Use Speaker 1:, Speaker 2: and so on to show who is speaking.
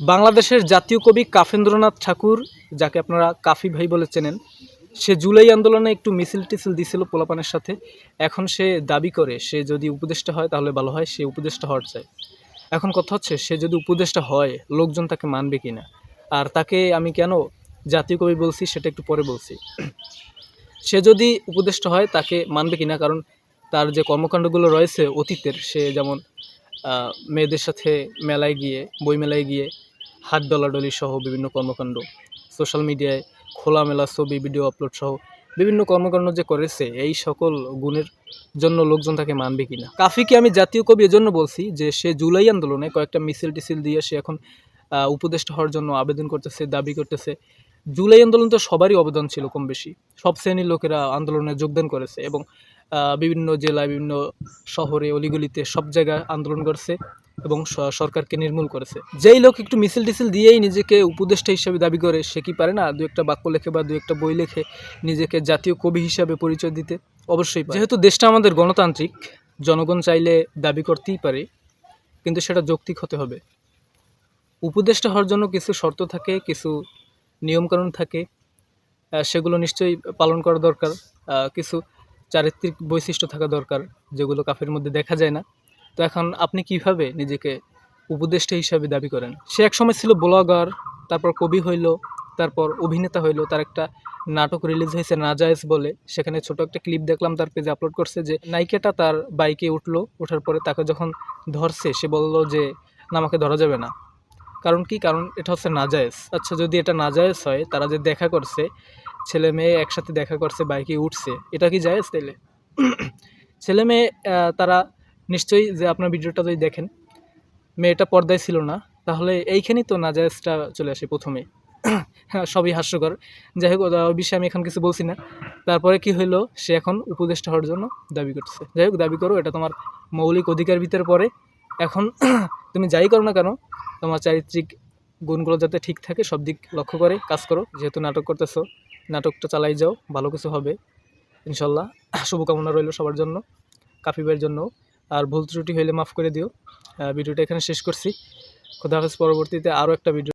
Speaker 1: বাংলাদেশের জাতীয় কবি কাফেন্দ্রনাথ ঠাকুর, যাকে আপনারা কাফি ভাই বলে চেনেন, সে জুলাই আন্দোলনে একটু মিছিল টিছিল দিছিল পোলাপানের সাথে। এখন সে দাবি করে, সে যদি উপদেষ্টা হয় তাহলে ভালো হয়, সে উপদেষ্টা হওয়ার চায়। এখন কথা হচ্ছে, সে যদি উপদেষ্টা হয়, লোকজন তাকে মানবে কিনা? আর তাকে আমি কেন জাতীয় কবি বলছি, সেটা একটু পরে বলছি। সে যদি উপদেষ্টা হয়, তাকে মানবে কি না কারণ তার যে কর্মকাণ্ডগুলো রয়েছে অতীতের, সে যেমন মেয়েদের সাথে মেলায় গিয়ে বই মেলায় গিয়ে হাত ডলাডলি সহ বিভিন্ন কর্মকাণ্ড, সোশ্যাল মিডিয়ায় খোলামেলা ছবি, ভিডিও আপলোড সহ বিভিন্ন কর্মকাণ্ড যে করেছে, এই সকল গুণের জন্য লোকজন তাকে মানবে কিনা? কাফিকে আমি জাতীয় কবি এজন্য বলছি যে, সে জুলাই আন্দোলনে কয়েকটা মিছিল টিছিল দিয়ে সে এখন উপদেষ্টা হওয়ার জন্য আবেদন করতেছে, দাবি করতেছে। জুলাই আন্দোলন তো সবারই অবদান ছিল কম বেশি। সব শ্রেণির লোকেরা আন্দোলনে যোগদান করেছে এবং বিভিন্ন জেলায়, বিভিন্ন শহরে, অলিগলিতে সব জায়গায় আন্দোলন করছে। এবং সরকারকে নির্মূল করেছে। যেই লোক একটু মিছিল টিছিল দিয়েই নিজেকে উপদেষ্টা হিসেবে দাবি করে, সে কি পারে না? দু একটা বাক্য লেখে বা দু একটা বই লেখে নিজেকে জাতীয় কবি হিসাবে পরিচয় দিতে? অবশ্যই যেহেতু দেশটা আমাদের গণতান্ত্রিক, জনগণ চাইলে দাবি করতেই পারে, কিন্তু সেটা যৌক্তিক হতে হবে। উপদেষ্টা হওয়ার জন্য কিছু শর্ত থাকে, কিছু নিয়মকানুন থাকে সেগুলো নিশ্চয়ই পালন করা দরকার। কিছু চারিত্রিক বৈশিষ্ট্য থাকা দরকার, যেগুলো কাফের মধ্যে দেখা যায় না। তো এখন আপনি কীভাবে নিজেকে উপদেষ্টা হিসাবে দাবি করেন? সে একসময় ছিল ব্লগার, তারপর কবি হইল, তারপর অভিনেতা হইল, তার একটা নাটক রিলিজ হয়েছে নাজায়েজ বলে। সেখানে ছোট একটা ক্লিপ দেখলাম, তার পেজে আপলোড করছে যে নায়িকাটা তার বাইকে উঠল, ওঠার পরে তাকে যখন ধরছে, সে বলল যে, না, আমাকে ধরা যাবে না। কারণ কি? কারণ এটা হচ্ছে নাজায়েজ। আচ্ছা যদি এটা নাজায়েজ হয়, তারা যে দেখা করছে, ছেলে মেয়ে একসাথে দেখা করছে বাইকে উঠছে, এটা কি জায়েজ তাইলে? ছেলে মেয়ে তারা নিশ্চয়ই যে আপনার ভিডিওটা যদি দেখেন, মেয়েটা পর্দায় ছিল না, তাহলে এইখানেই তো নাজায়েজটা চলে আসে প্রথমে। হ্যাঁ সবই হাস্যকর। যাই হোক ওই বিষয়ে আমি এখন কিছু বলছি না। তারপরে কি হইল, সে এখন উপদেষ্টা হওয়ার জন্য দাবি করতেছে। যাই হোক, দাবি করো, এটা তোমার মৌলিক অধিকার ভিতরে পড়ে। এখন তুমি যাই করো না কেন, তোমার চারিত্রিক গুণগুলো যাতে ঠিক থাকে, সব দিক লক্ষ্য করে কাজ করো। যেহেতু নাটক করতেছো, নাটকটা চালাই যাও, ভালো কিছু হবে। ইনশাল্লাহ শুভকামনা রইল সবার জন্য, কাফিবের জন্য আর ভুল ত্রুটি হইলে মাফ করে দিও। ভিডিওটা এখানে শেষ করছি। খোদা হাফেজ, পরবর্তীতে আরও একটা ভিডিও